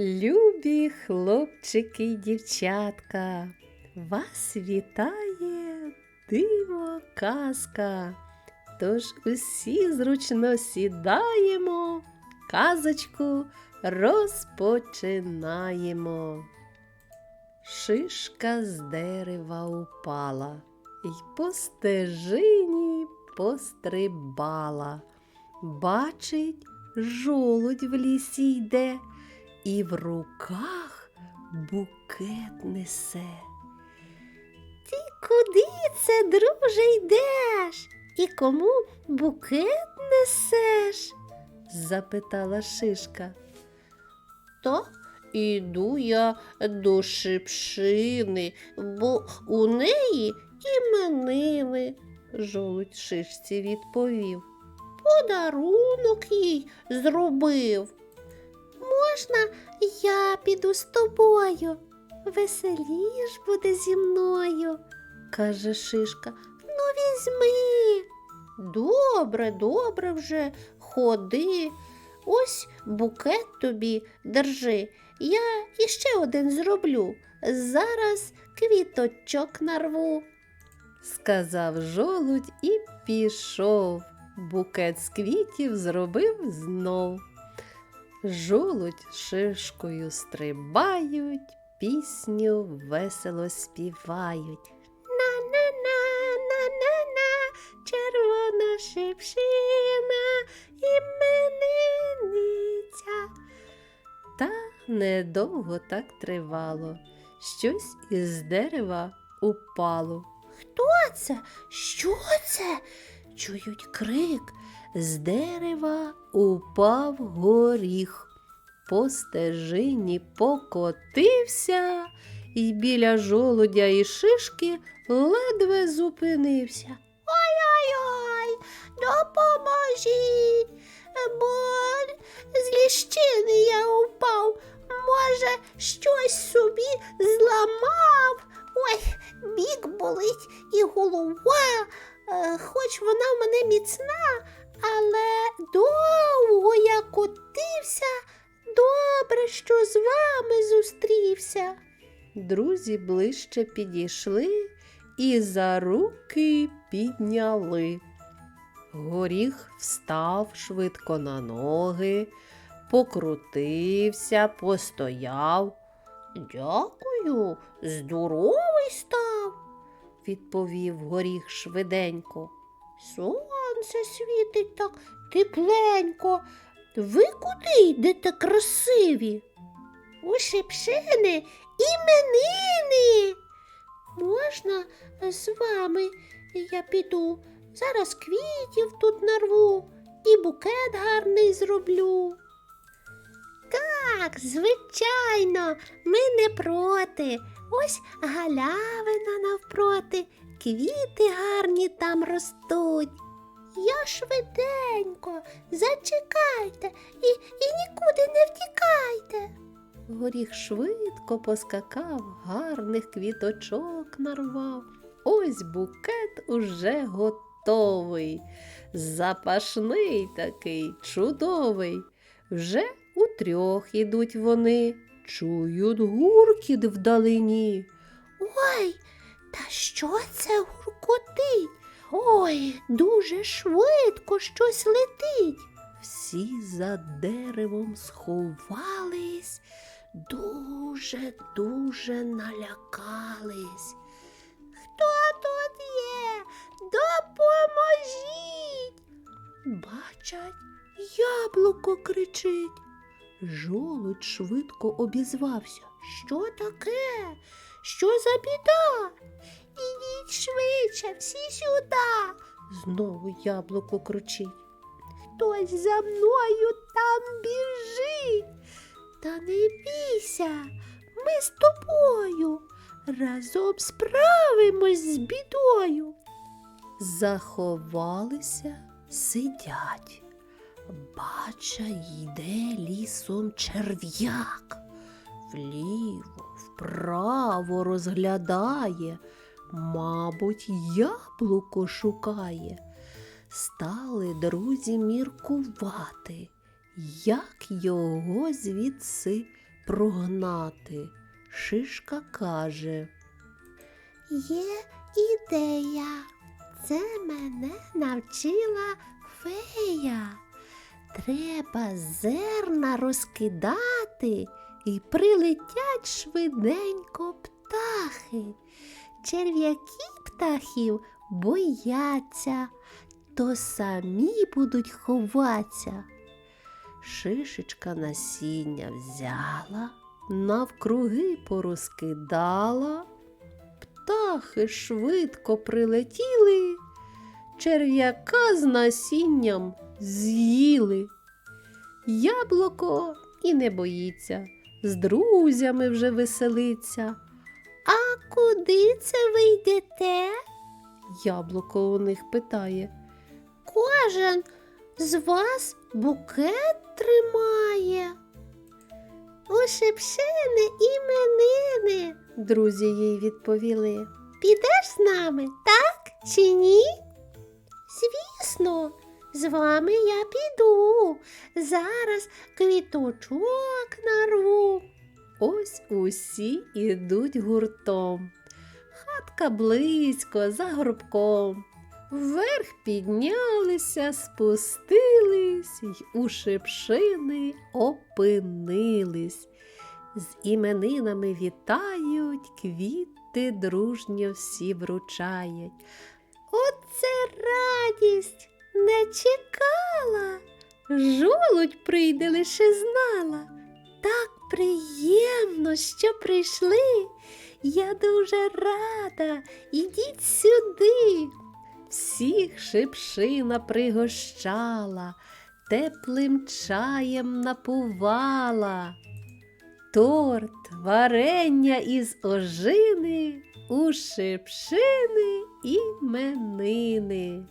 Любі хлопчики й дівчатка, вас вітає диво казка. Тож усі зручно сідаємо, казочку розпочинаємо. Шишка з дерева упала й по стежині пострибала. Бачить, жолудь в лісі йде і в руках букет несе. Ти куди це, друже, йдеш? І кому букет несеш? запитала шишка. То іду я до шипшини, бо у неї іменини, жолудь шишці відповів. Подарунок їй зробив. Можна я піду з тобою? Веселіш буде зі мною, каже Шишка. Ну, візьми. Добре, добре вже, ходи. Ось букет тобі держи. Я іще один зроблю. Зараз квіточок нарву. Сказав жолудь і пішов. Букет з квітів зробив знов. Жолудь шишкою стрибають, пісню весело співають. На-на-на, на-на-на, червона шипшина, іменинниця. Та недовго так тривало. Щось із дерева упало. Хто це? Що це? Чують крик. З дерева упав горіх. По стежині покотився і біля жолудя і шишки ледве зупинився. Ой-ой-ой, допоможіть, бо з ліщини я упав. Може, щось собі зламав. Ой, бік болить і голова, е, хоч вона в мене міцна, але довго я котився. Добре, що з вами зустрівся. Друзі ближче підійшли і за руки підняли. Горіх встав швидко на ноги, покрутився, постояв. Дякую, здоровий став, відповів горіх швиденько. Сонце світить так тепленько. Ви куди йдете красиві? У шипшини іменини. Можна з вами я піду. Зараз квітів тут нарву і букет гарний зроблю. Так, звичайно, ми не проти. Ось галявина навпроти, квіти гарні там ростуть. Я швиденько, зачекайте і, і нікуди не втікайте. Горіх швидко поскакав, гарних квіточок нарвав. Ось букет уже готовий. Запашний такий, чудовий. Вже утрьох ідуть вони, чують гуркіт вдалині. Ой, та що це гуркотить? Ой, дуже швидко щось летить. Всі за деревом сховались, дуже, дуже налякались. Хто тут є? Допоможіть. Бачать, яблуко кричить. Жолудь швидко обізвався. Що таке? Що за біда? Ідіть швидше, всі сюди. Знову яблуко кричить. Хтось за мною там біжить. Та не бійся, ми з тобою разом справимось з бідою. Заховалися, сидять. Бача йде лісом черв'як. Вліво, вправо розглядає, мабуть, яблуко шукає. Стали друзі міркувати, як його звідси прогнати. Шишка каже. Є ідея. Це мене навчила фея. Треба зерна розкидати і прилетять швиденько птахи. Черв'яки птахів бояться, то самі будуть ховатися. Шишечка насіння взяла, навкруги порозкидала. Птахи швидко прилетіли, черв'яка з насінням з'їли. Яблуко і не боїться, з друзями вже веселиться. Куди це ви йдете? Яблуко у них питає. Кожен з вас букет тримає. У шипшини іменини. Друзі їй відповіли. Підеш з нами, так чи ні? Звісно, з вами я піду. Зараз квіточок нарву. Ось усі ідуть гуртом. Хатка близько за горбком. Вверх піднялися, спустились й у шипшини опинились. З іменинами вітають, квіти дружньо всі вручають. Оце радість не чекала. Жолудь прийде лише знала. Так приємно, що прийшли. Я дуже рада. Ідіть сюди. Всіх шипшина пригощала, теплим чаєм напувала. Торт, варення із ожини у шипшини іменини.